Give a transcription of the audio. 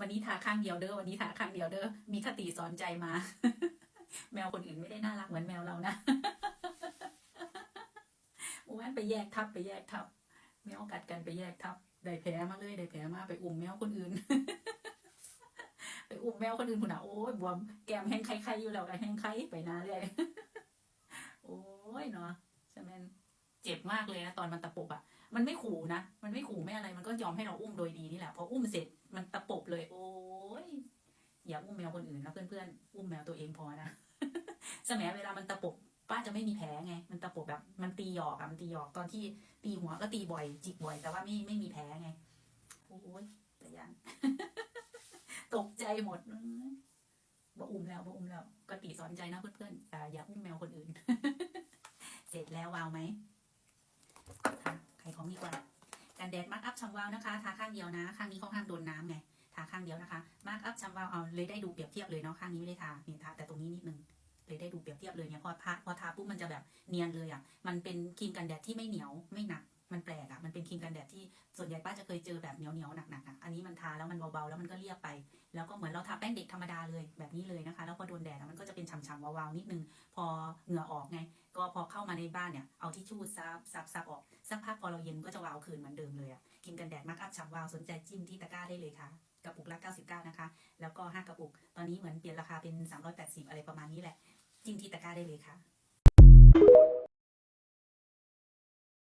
วันนี้ทาข้างเดียวเด้อวันนี้ทาข้างเดียวเด้อมีคติสอนใจมา แมวคนอื่นไม่ได้น่ารักเหมือนแมวเรานะเมื่อวานไปแยกทับไปแยกทับแมวกัดกันไปแยกทับได้แผลมาเลยได้แผลมาไปอุ้มแมวคนอื่น ไปอุ้มแมวคนอื่นคุณอะโอ้ยบวมแก้มแห้งไข้ๆอยู่แล้วก็แห้งไข้ไปนาเลยโอ้ยเนาะใช่ไหม เจ็บมากเลยนะตอนมันตะปบอะมันไม่ขู่นะ มันไม่ขู่ไม่อะไร มันก็ยอมให้เราอุ้มโดยดีนี่แหละ พออุ้มเสร็จมันตะปบเลย โอ้ย อย่าอุ้มแมวคนอื่นนะเพื่อนๆ อุ้มแมวตัวเองพอนะ สมัยเวลามันตะปบป้าจะไม่มีแผลไง มันตะปบแบบ มันตีหยอกอะมันตีหยอกตอนที่ตีหัวก็ตีบ่อย จิกบ่อย แต่ว่าไม่ไม่มีแผลไง โอ้ยแต่ยัง ตกใจหมดบ่อุ้มแล้วบ่อุ้มแล้ว ก็ติสอนใจนะเพื่อนๆอย่าอย่าอุ้มแมวคนอื่น เสร็จแล้ววาวไหม องดีกว่า กันแดดมาร์กอัพชัมวาวนะคะ ทาข้างเดียวนะ ข้างนี้เขาห้ามโดนน้ำไง ทาข้างเดียวนะคะ มาร์กอัพชัมวาวเอาเลยได้ดูเปรียบเทียบเลยเนาะ ข้างนี้ไม่ได้ทาเนี่ยทาแต่ตรงนี้นิดนึง เลยได้ดูเปรียบเทียบเลยเนี่ย พอทาพอทาปุ๊บมันจะแบบเนียนเลยอะ มันเป็นครีมกันแดดที่ไม่เหนียว ไม่หนัก มันแปลกอะ มันเป็นครีมกันแดดที่ส่วนใหญ่ป้าจะเคยเจอแบบเหนียวเหนียวๆหนักอะ อันนี้มันทาแล้วมันเบาๆแล้วมันก็เรียบไป แล้วก็เหมือนเราทาแป้งเด็กธรรมดาเลยแบบนี้เลยนะคะ แล้วพอโดนแดดมันก็จะเป็นฉ่ำๆวาวๆนิดนึง พอเหงื่อออกไง ก็พอเข้ามาในบ้านเนี่ยเอาทิชชู่ซับซับซับออกสักพักพอเราเย็นก็จะวาวคืนเหมือนเดิมเลยอะกินกันแดดมาร์กอัพฉ่ำวาวสนใจจิ้มที่ตะกร้าได้เลยค่ะกระปุกละ99 นะคะ แล้วก็ 5 กระปุก ตอนนี้เหมือนเปลี่ยนราคาเป็น 380 อะไรประมาณนี้แหละ จิ้มที่ตะกร้าได้เลยค่ะ